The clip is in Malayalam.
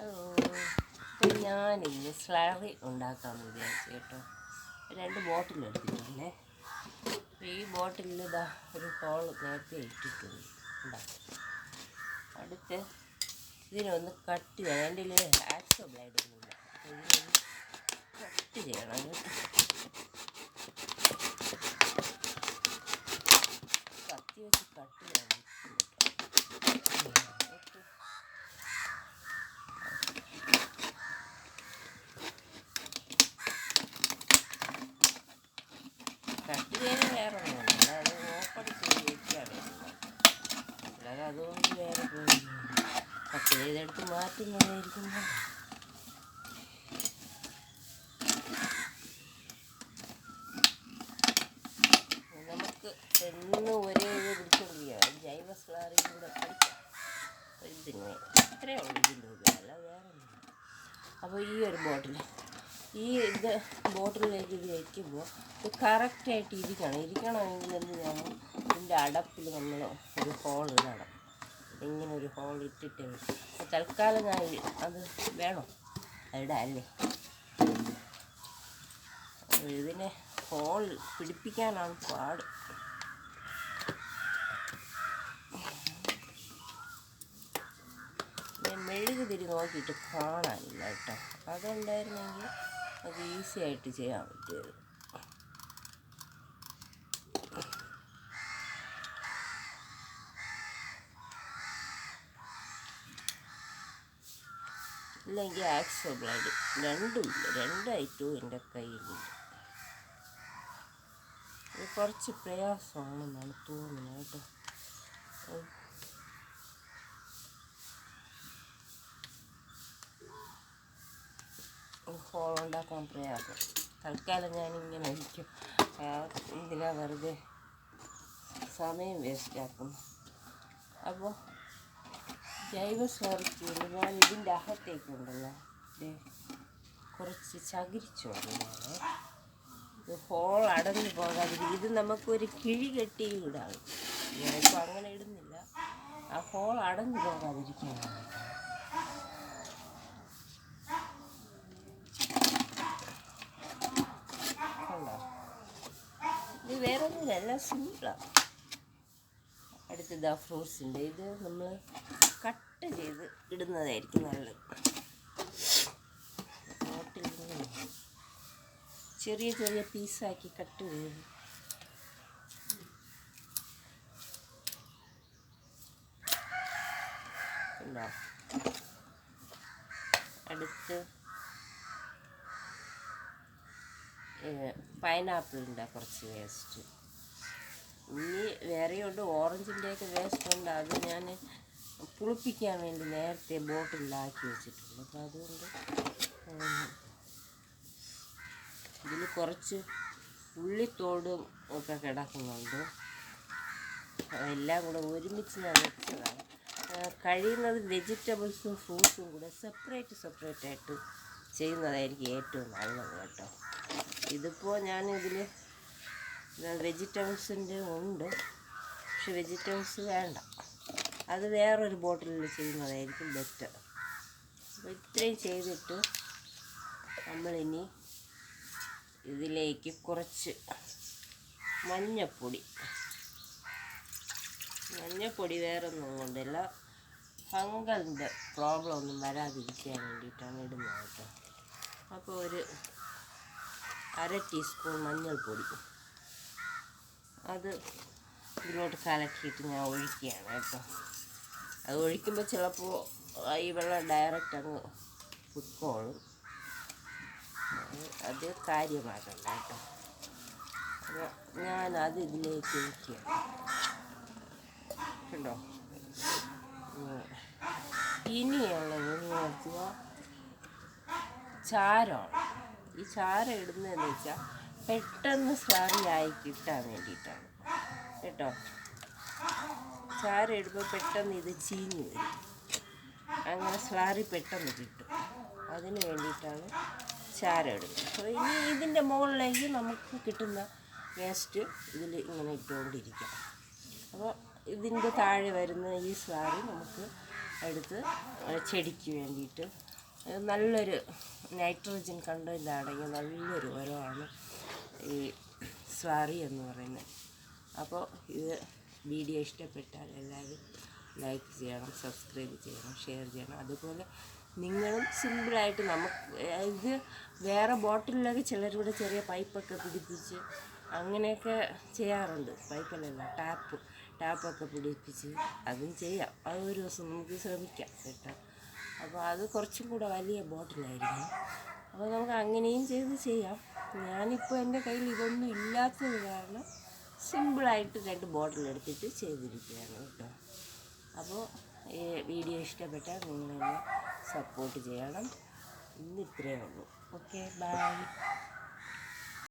അപ്പോൾ ഞാനിന്ന് സ്ലാറി ഉണ്ടാക്കാമെന്ന് വിചാരിച്ചു കേട്ടോ. രണ്ട് ബോട്ടിൽ എടുത്തിട്ടുണ്ട്. അപ്പോൾ ഈ ബോട്ടിലിൽ ഇതാ ഒരു ഹോൾ നേരത്തെ ഇട്ടിട്ടുണ്ട്. ഉണ്ടാക്കി അടുത്ത് ഇതിനൊന്ന് കട്ട് ചെയ്യണം. എന്റെ ആക്സോ ബ്ലേഡ് ഒന്നുമില്ല അപ്പോൾ ഇതിനൊന്ന് കട്ട് ചെയ്യണം കേട്ടോ കത്തി വെച്ച് കട്ട് ചെയ്യാൻ ബുദ്ധിമുട്ടാണ്. ഓക്കെ. കട്ട് ചെയ്യാൻ വേറെ ഒന്നുമില്ല അത് ഓപ്പടിച്ച് കയറ്റിയാണ് അല്ലാതെ അതുകൊണ്ട് വേറെ പോയി കട്ട് ചെയ്തെടുത്ത് മാറ്റി ഞാനായിരിക്കുന്നു നമുക്ക് എന്നും ഒരേ ഇത് പിടിച്ചുകൊണ്ടിരിക്കുകയാണ് ജൈവ സ്ലാറി കൂടെ ഒരു ഇതിങ്ങനെ ഇത്രയേ ഉള്ളൂ ഇതിന്റെ ഉപയോഗം അല്ല വേറെ അപ്പോൾ ഈ ഒരു ബോട്ടിൽ ഈ ഇത് ബോട്ടിലേക്ക് ഇത് വയ്ക്കുമ്പോൾ ഇത് കറക്റ്റായിട്ട് ഇരിക്കണം. ഇരിക്കണമെങ്കിൽ എന്ത് ചെയ്യണം? ഇതിന്റെ അടപ്പിൽ നമ്മൾ ഒരു ഹോൾ ഇടണം. ഇങ്ങനെ ഒരു ഹോൾ ഇട്ടിട്ട് തൽക്കാലം ഞാൻ അത് വേണോ? അതിടാം അല്ലേ? ഇതിനെ ഹോൾ പിടിപ്പിക്കാനാണ് പാട്. ഞാൻ തിരി നോക്കിയിട്ട് കാണാനില്ല കേട്ടോ. അതുണ്ടായിരുന്നെങ്കിൽ അത് ഈസി ആയിട്ട് ചെയ്യാൻ പറ്റിയത് ഇല്ലെങ്കിൽ ആക്സോ ബ്ലഡ് രണ്ടും രണ്ട് ഐറ്റവും എന്റെ കയ്യിലില്ല കുറച്ച് പ്രയാസമാണെന്നാണ് തോന്നുന്നത് കേട്ടോ. ഹോൾ ഉണ്ടാക്കാൻ പ്രയാസം. തൽക്കാലം ഞാനിങ്ങനെ ഇരിക്കും. എന്തിനാ വെറുതെ സമയം വേസ്റ്റാക്കുന്നു. അപ്പോൾ ജൈവ സ്വാർക്ക് ഞാൻ ഇതിന്റെ അകത്തേക്കുണ്ടല്ലോ. കുറച്ച് ചകിരിച്ചോറിനാണ് ഇത് ഹോൾ അടഞ്ഞു പോകാതിരിക്കും ഇത് നമുക്കൊരു കിഴി കെട്ടി ഇടാം ഞാനിപ്പോൾ അങ്ങനെ ഇടുന്നില്ല. ആ ഹോൾ അടഞ്ഞു പോകാതിരിക്കാനാണ്. വേറെ ഒന്നുമില്ല എല്ലാം സിമ്പിളാണ് അടുത്തത് ആ ഫ്രൂട്ട്സിന്റെ ഇത് നമ്മൾ കട്ട് ചെയ്ത് ഇടുന്നതായിരിക്കും നല്ലത്. ബോട്ടിൽ ചെറിയ ചെറിയ പീസാക്കി കട്ട് ചെയ്ത്. അടുത്ത് പൈനാപ്പിളിന്റെ കുറച്ച് വേസ്റ്റ്. ഇനി വേറെയുണ്ട് ഓറഞ്ചിന്റെയൊക്കെ വേസ്റ്റ് ഉണ്ട്. അത് ഞാൻ പുളിപ്പിക്കാൻ വേണ്ടി നേരത്തെ ബോട്ടിലാക്കി വെച്ചിട്ടുണ്ട്. അപ്പോൾ അതുകൊണ്ട് ഇതിൽ കുറച്ച് ഉള്ളിത്തോടും ഒക്കെ കിടക്കുന്നുണ്ട്. എല്ലാം കൂടെ ഒരുമിച്ച് ഞാൻ വെച്ചതാണ്. കഴിയുന്നത് വെജിറ്റബിൾസും ഫ്രൂട്ട്സും കൂടെ സെപ്പറേറ്റ് സെപ്പറേറ്റ് ആയിട്ട് ചെയ്യുന്നതായിരിക്കും ഏറ്റവും നല്ലത് കേട്ടോ. ഇതിപ്പോൾ ഞാനിതിൽ വെജിറ്റബിൾസിന്റെ ഉണ്ട്. പക്ഷെ വെജിറ്റബിൾസ് വേണ്ട. അത് വേറൊരു ബോട്ടിലിൽ ചെയ്യുന്നതായിരിക്കും ബെറ്റർ അപ്പോൾ ഇത്രയും ചെയ്തിട്ട് നമ്മളിനി ഇതിലേക്ക് കുറച്ച് മഞ്ഞപ്പൊടി. മഞ്ഞപ്പൊടി വേറെ ഒന്നും കൊണ്ടല്ല. ഫംഗലിന്റെ പ്രോബ്ലം ഒന്നും വരാതിരിക്കാൻ വേണ്ടിയിട്ടാണ് ഇടുന്നത് കേട്ടോ. അപ്പോൾ ഒരു അര ടീസ്പൂൺ മഞ്ഞൾപ്പൊടി. അത് ഇതിലോട്ട് കലക്കിയിട്ട് ഞാൻ ഒഴിക്കുകയാണ് കേട്ടോ. അത് ഒഴിക്കുമ്പോൾ ചിലപ്പോൾ ഈ വെള്ളം ഡയറക്റ്റ് അങ്ങ് പൊയ്ക്കോളും അത് കാര്യമാകണ്ട കേട്ടോ. ഞാനത് ഇതിലേക്ക് ഒഴിക്കുക കണ്ടോ. ഇനിയുള്ളത് നോക്കുക. ചാരമാണ് ഈ ചാരം ഇടുന്നതെന്ന് വെച്ചാൽ പെട്ടെന്ന് സ്ലാറിയായി കിട്ടാൻ വേണ്ടിയിട്ടാണ്. കേട്ടോ? ചാരം ഇടുമ്പോൾ പെട്ടെന്ന് ഇത് ചീഞ്ഞ് വരും. അങ്ങനെ സ്ലാറി പെട്ടെന്ന് കിട്ടും. അതിന് വേണ്ടിയിട്ടാണ് ചാരിടുന്നത് അപ്പോൾ ഇനി ഇതിന്റെ മുകളിലേക്ക് നമുക്ക് കിട്ടുന്ന വേസ്റ്റ് ഇതിൽ ഇങ്ങനെ ഇട്ടുകൊണ്ടിരിക്കാം. അപ്പോൾ ഇതിന്റെ താഴെ വരുന്ന ഈ സ്ലാറി നമുക്ക് എടുത്ത് ചെടിക്ക് വേണ്ടിയിട്ട് നല്ലൊരു നൈട്രജൻ അടങ്ങിയ നല്ലൊരു ഉരമാണ് ഈ സ്ലാറി എന്ന് പറയുന്നത്. അപ്പോൾ ഇത് വീഡിയോ ഇഷ്ടപ്പെട്ടാൽ എല്ലാവരും ലൈക്ക് ചെയ്യണം സബ്സ്ക്രൈബ് ചെയ്യണം ഷെയർ ചെയ്യണം. അതുപോലെ നിങ്ങളും സിമ്പിളായിട്ട് നമുക്ക് ഇത് വേറെ ബോട്ടിലൊക്കെ ചിലരുടെ ചെറിയ പൈപ്പൊക്കെ പിടിപ്പിച്ച് അങ്ങനെയൊക്കെ ചെയ്യാറുണ്ട്. പൈപ്പിലല്ല ടാപ്പ് ടാപ്പൊക്കെ പിടിപ്പിച്ച് അതും ചെയ്യാം. അത് ഒരു ദിവസം നമുക്ക് ശ്രമിക്കാം കേട്ടോ. അപ്പോൾ അത് കുറച്ചും കൂടെ വലിയ ബോട്ടിലായിരിക്കും. അപ്പോൾ നമുക്ക് അങ്ങനെയും ചെയ്ത് ചെയ്യാം. ഞാനിപ്പോൾ എന്റെ കയ്യിൽ ഇതൊന്നും ഇല്ലാത്തത് കാരണം സിമ്പിളായിട്ട് രണ്ട് ബോട്ടിൽ എടുത്തിട്ട് ചെയ്തിരിക്കുകയാണ് കേട്ടോ. അപ്പോൾ ഈ വീഡിയോ ഇഷ്ടപ്പെട്ടാൽ നിങ്ങളെന്നെ സപ്പോർട്ട് ചെയ്യണം. ഇന്ന് ഇത്രയേ ഉള്ളൂ. Okay bye.